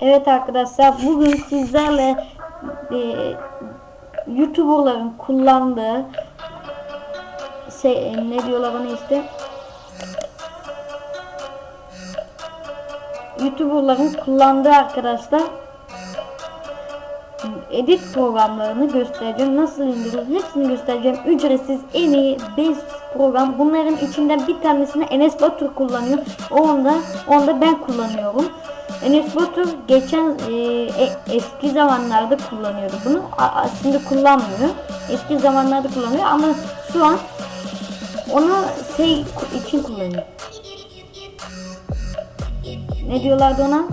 Evet arkadaşlar bugün sizlerle e, YouTuber'ların kullandığı şey ne diyorlar ona işte YouTuber'ların kullandığı arkadaşlar edit programlarını göstereceğim. Nasıl indirilir hepsini göstereceğim. Ücretsiz en iyi best program. Bunların içinden bir tanesini Enes Batur kullanıyor. Onda, onda ben kullanıyorum. Enes Batur geçen e, e, eski zamanlarda kullanıyordu bunu. A, aslında kullanmıyor. Eski zamanlarda kullanıyor ama şu an onu şey için kullanıyor. Ne diyorlardı ona?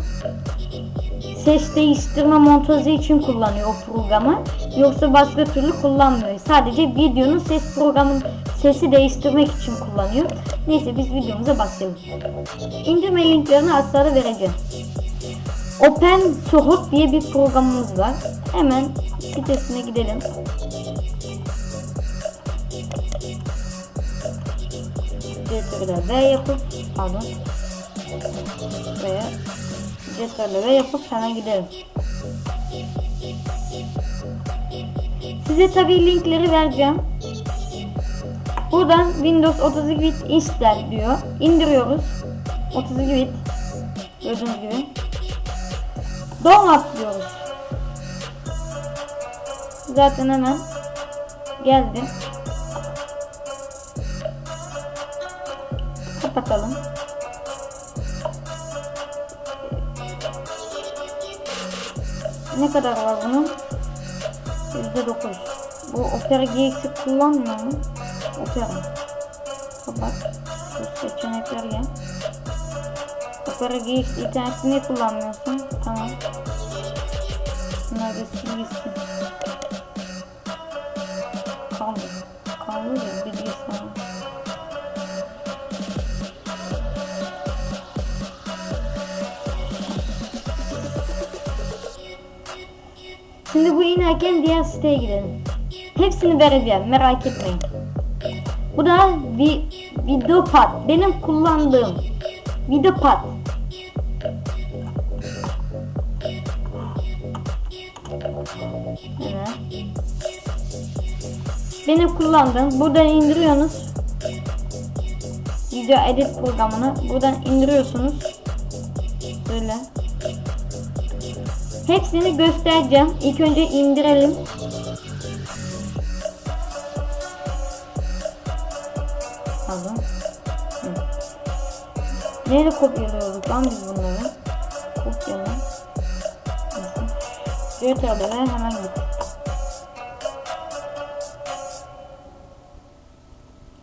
ses değiştirme montajı için kullanıyor o programı. Yoksa başka türlü kullanmıyor. Sadece videonun ses programın sesi değiştirmek için kullanıyor. Neyse biz videomuza başlayalım. İndirme linklerini aşağıda vereceğim. Open Sohut diye bir programımız var. Hemen sitesine gidelim. Ctrl V yapıp pardon veya Ctrl V yapıp hemen gidelim. Size tabi linkleri vereceğim. Buradan Windows 32 bit install diyor. İndiriyoruz. 32 bit. Gördüğünüz gibi. Download diyoruz. Zaten hemen geldi. Kapatalım. Ne kadar var bunun? %9. Bu Opera GX'i kullanmıyor mu? Opera. Kapat. Şu seçenekler gel. Opera GX interneti niye kullanmıyorsun? Bunlar sil gitsin. Kaldı. Kaldı ya bilgisayar. Şimdi bu inerken diğer siteye gidelim. Hepsini vereceğim merak etmeyin. Bu da vi Videopad. Benim kullandığım Videopad. Evet. Benim kullandığım. Buradan indiriyorsunuz. Video edit programını. Buradan indiriyorsunuz. Böyle. Hepsini göstereceğim. İlk önce indirelim. Hı. Neyle kopyalıyorduk lan biz bunları? CTRL'e hemen git.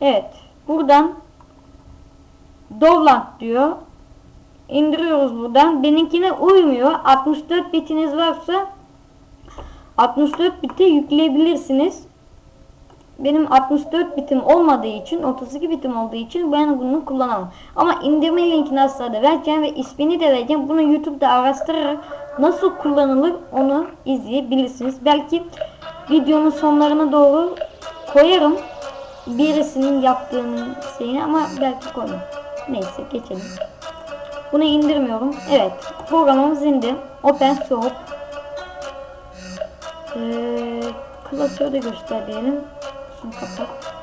Evet. Buradan Dovland diyor indiriyoruz buradan. Benimkine uymuyor. 64 bitiniz varsa 64 biti yükleyebilirsiniz. Benim 64 bitim olmadığı için 32 bitim olduğu için ben bunu kullanamam. Ama indirme linkini aşağıda vereceğim ve ismini de vereceğim. Bunu YouTube'da araştırarak nasıl kullanılır onu izleyebilirsiniz. Belki videonun sonlarına doğru koyarım birisinin yaptığını şeyini ama belki koymam. Neyse geçelim. Bunu indirmiyorum. Evet. Programımız indi. Open source. Ee, klasörü de göster diyelim. Şunu kapat.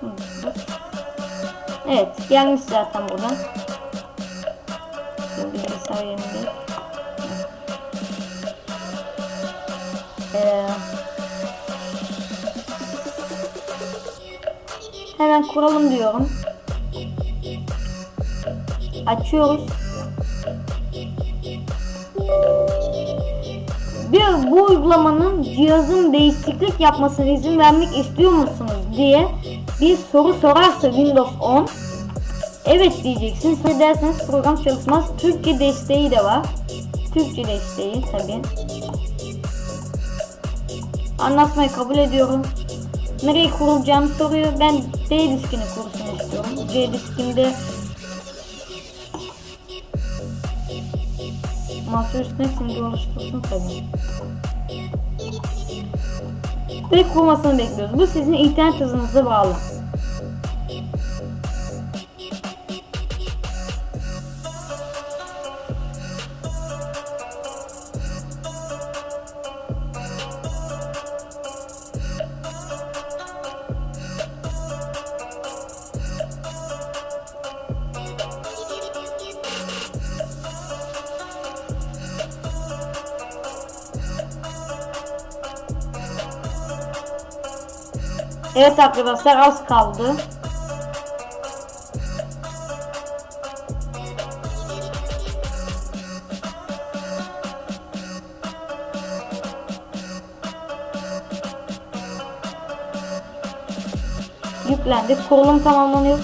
Şunu kapat. Evet. Gelmiş zaten buradan. Şöyle bilgisayar yerinde. Hemen kuralım diyorum açıyoruz. Bir bu uygulamanın cihazın değişiklik yapmasına izin vermek istiyor musunuz diye bir soru sorarsa Windows 10 evet diyeceksiniz. Ne derseniz program çalışmaz. Türkçe desteği de var. Türkçe desteği tabi. Anlatmayı kabul ediyorum. Nereye kurulacağını soruyor. Ben D diskini kursun istiyorum. C diskinde masa üstüne simge oluştursun tabii. Ve kurmasını bekliyoruz. Bu sizin internet hızınıza bağlı. Evet arkadaşlar az kaldı. Yüklendi. Kurulum tamamlanıyor.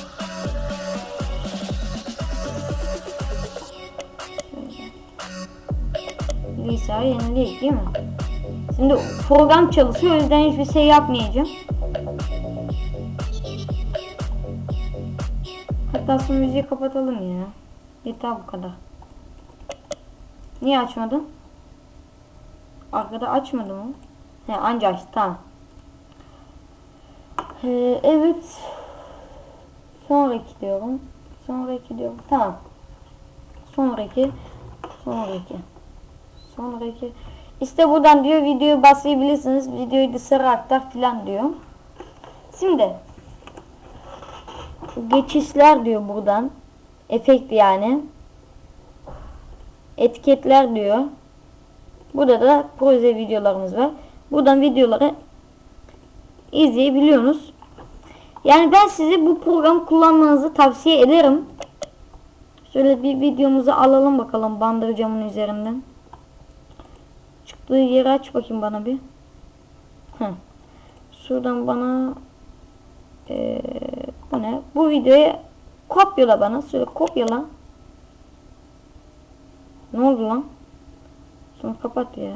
Bilgisayarı yenileyik değil mi? Şimdi program çalışıyor o yüzden hiçbir şey yapmayacağım. Şu müziği kapatalım ya. Yeter bu kadar. Niye açmadın? Arkada açmadı mı? He anca açtı tamam. Ee, evet. Sonraki diyorum. Sonraki diyorum. Tamam. Sonraki. Sonraki. Sonraki. İşte buradan diyor videoyu basabilirsiniz. Videoyu dışarı aktar filan diyor. Şimdi geçişler diyor buradan. Efekt yani. Etiketler diyor. Burada da proje videolarımız var. Buradan videoları izleyebiliyorsunuz. Yani ben size bu programı kullanmanızı tavsiye ederim. Şöyle bir videomuzu alalım bakalım bandırcamın üzerinden. Çıktığı yeri aç bakayım bana bir. Heh. Şuradan bana ee, bu ne? Bu videoyu kopyala bana. Şöyle kopyala. Ne oldu lan? Şunu kapat ya.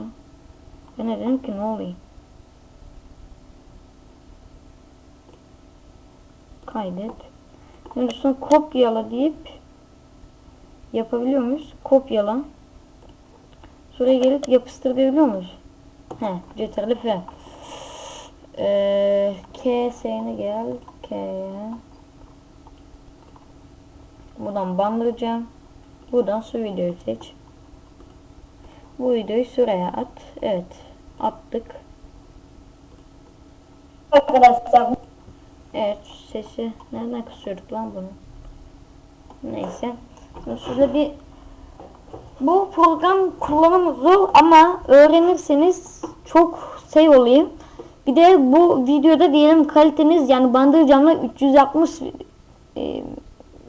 Ben dedim ki ne oluyor? Kaydet. Şimdi sonra kopyala deyip yapabiliyor muyuz? Kopyala. Şuraya gelip yapıştır diyebiliyor muyuz? He, Ctrl F. Ee, K S'ine gel. K'ye. Buradan bandıracağım. Buradan şu videoyu seç. Bu videoyu şuraya at. Evet. Attık. Arkadaşlar. Evet sesi nereden kısıyorduk lan bunu? Neyse. Şurada bir bu program kullanımı zor ama öğrenirseniz çok şey oluyor. Bir de bu videoda diyelim kaliteniz yani bandırcamla 360 e,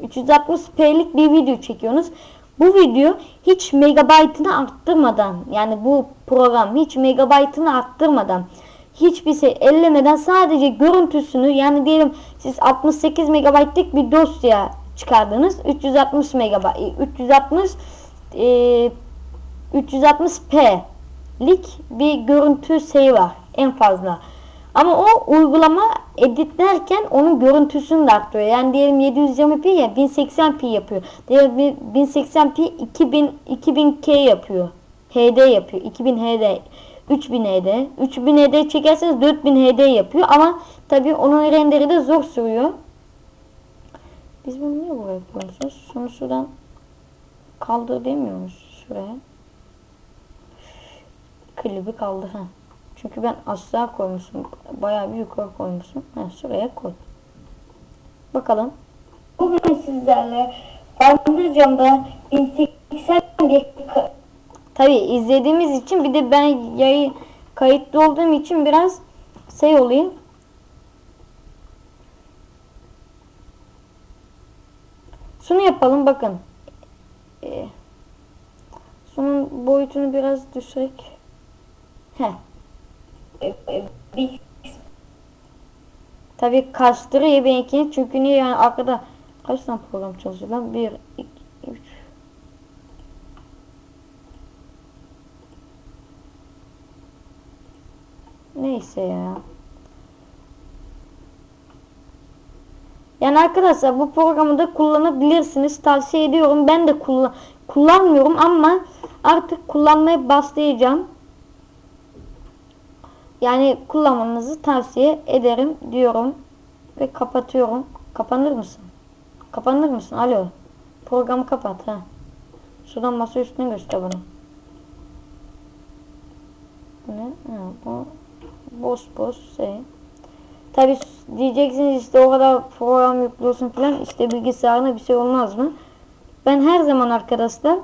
360p'lik bir video çekiyorsunuz. Bu video hiç megabaytını arttırmadan yani bu program hiç megabaytını arttırmadan hiçbir şey ellemeden sadece görüntüsünü yani diyelim siz 68 megabaytlık bir dosya çıkardınız 360 megabayt 360 e, 360p'lik bir görüntü şey var en fazla. Ama o uygulama editlerken onun görüntüsünü de arttırıyor. Yani diyelim 720p ya 1080p yapıyor. Diyelim 1080p 2000 2000K yapıyor. HD yapıyor. 2000 HD. 3000 HD. 3000 HD çekerseniz 4000 HD yapıyor ama tabii onun renderi de zor sürüyor. Biz bunu niye buraya koyuyoruz? Sonra şuradan kaldır demiyor musun şuraya? Klibi kaldı ha. Çünkü ben aşağı koymuşum. Bayağı bir yukarı koymuşum. Ha, şuraya koy. Bakalım. Bugün sizlerle Bandırcam'da 1080 bir Tabi izlediğimiz için bir de ben yayı kayıtlı olduğum için biraz şey olayım. Şunu yapalım bakın. Ee, şunun boyutunu biraz düşürek. Heh. Tabi kastırıyor benimkini çünkü niye yani arkada kaç tane program çalışıyor lan? 1, 2, 3 Neyse ya. Yani arkadaşlar bu programı da kullanabilirsiniz. Tavsiye ediyorum. Ben de kullan kullanmıyorum ama artık kullanmaya başlayacağım. Yani kullanmanızı tavsiye ederim diyorum. Ve kapatıyorum. Kapanır mısın? Kapanır mısın? Alo. Programı kapat ha. Şuradan masa üstüne göster bana. Bu ne? Ha, bu boş boş şey. Tabi diyeceksiniz işte o kadar program yüklüyorsun falan işte bilgisayarına bir şey olmaz mı? Ben her zaman arkadaşlar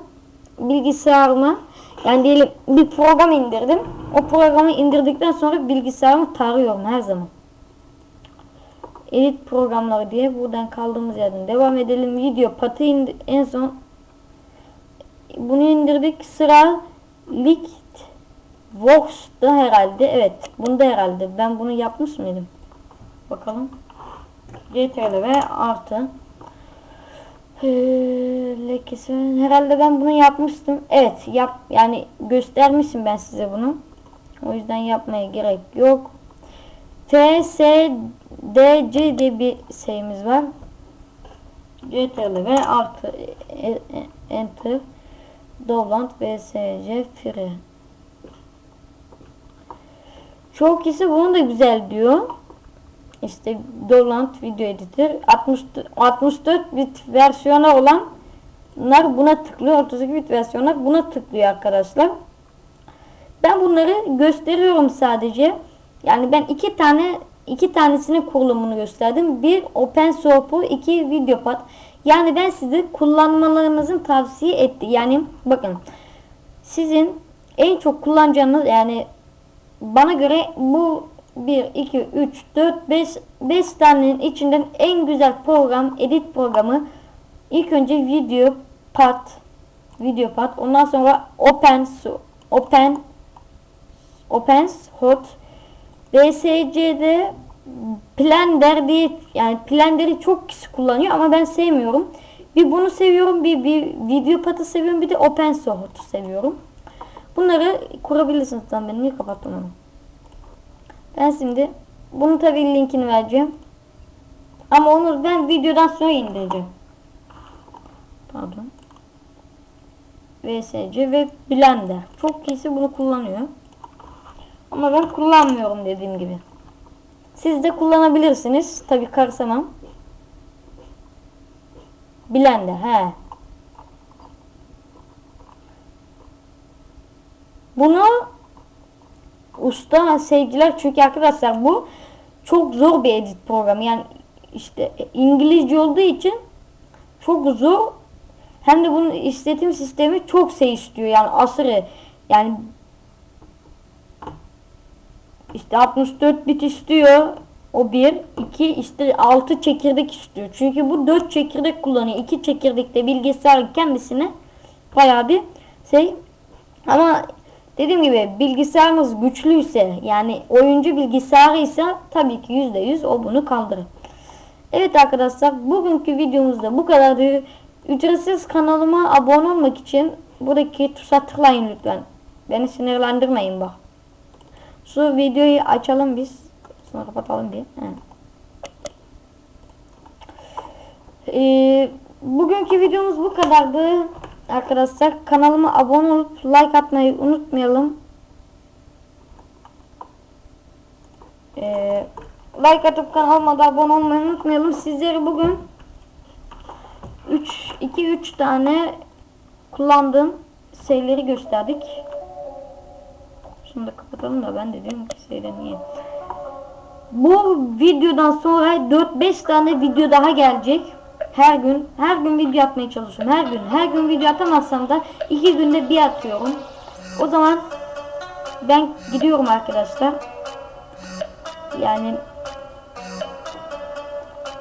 bilgisayarıma yani diyelim bir program indirdim. O programı indirdikten sonra bilgisayarımı tarıyorum her zaman. edit programları diye buradan kaldığımız yerden devam edelim. Video patı indi en son bunu indirdik. Sıra Likt Vox'da herhalde. Evet. Bunda herhalde. Ben bunu yapmış mıydım? Bakalım. CTRL ve artı. Ee, lekesi. Herhalde ben bunu yapmıştım. Evet. Yap yani göstermişim ben size bunu. O yüzden yapmaya gerek yok. T, S, D, C diye bir şeyimiz var. CTRL ve artı e, e, enter Dolant VSC Free. Çoğu kişi bunu da güzel diyor. İşte Dolant Video Editor 60, 64 bit versiyonu olanlar buna tıklıyor. 32 bit versiyonlar buna tıklıyor arkadaşlar. Ben bunları gösteriyorum sadece. Yani ben iki tane iki tanesinin kurulumunu gösterdim. Bir Open Source, iki Videopad. Yani ben size kullanmalarınızın tavsiye etti. Yani bakın sizin en çok kullanacağınız yani bana göre bu 1, 2, 3, 4, 5, 5 tanenin içinden en güzel program, edit programı ilk önce Videopad, Videopad, ondan sonra Open, Open, Open Hot, BSC'de Blender diye yani Blender'i çok kişi kullanıyor ama ben sevmiyorum. Bir bunu seviyorum, bir, bir video patı seviyorum, bir de open source seviyorum. Bunları kurabilirsiniz ben niye kapattım onu? Ben şimdi bunu tabi linkini vereceğim. Ama onu ben videodan sonra indireceğim. Pardon. VSC ve Blender. Çok kişi bunu kullanıyor. Ama ben kullanmıyorum dediğim gibi. Siz de kullanabilirsiniz. Tabi karsamam. Blender he. Bunu usta sevgiler çünkü arkadaşlar bu çok zor bir edit programı. Yani işte İngilizce olduğu için çok zor. Hem de bunun işletim sistemi çok şey istiyor. Yani asırı yani işte 64 bit istiyor. O bir. iki işte 6 çekirdek istiyor. Çünkü bu 4 çekirdek kullanıyor. 2 çekirdekte bilgisayar kendisine bayağı bir şey. Ama dediğim gibi bilgisayarımız güçlüyse yani oyuncu bilgisayarı ise tabii ki %100 o bunu kaldırır. Evet arkadaşlar bugünkü videomuzda bu kadardı. Ücretsiz kanalıma abone olmak için buradaki tuşa tıklayın lütfen. Beni sinirlendirmeyin bak. Şu videoyu açalım biz. Sonra kapatalım bir. Ee, bugünkü videomuz bu kadardı. Arkadaşlar kanalıma abone olup like atmayı unutmayalım. Ee, like atıp kanalıma da abone olmayı unutmayalım. Sizleri bugün 3 2 3 tane kullandığım şeyleri gösterdik. Şunu da kapatalım da ben dedim ki şeyden niye. Bu videodan sonra 4-5 tane video daha gelecek. Her gün her gün video atmaya çalışıyorum. Her gün her gün video atamazsam da 2 günde bir atıyorum. O zaman ben gidiyorum arkadaşlar. Yani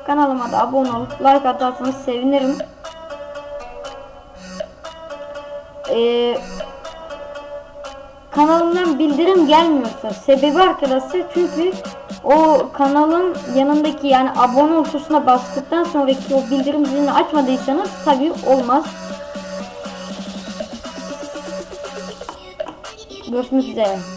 kanalıma da abone olup like atarsanız sevinirim. Eee kanalımdan bildirim gelmiyorsa sebebi arkadaşlar çünkü o kanalın yanındaki yani abone ol tuşuna bastıktan sonraki o bildirim zilini açmadıysanız tabi olmaz. Görüşmek üzere.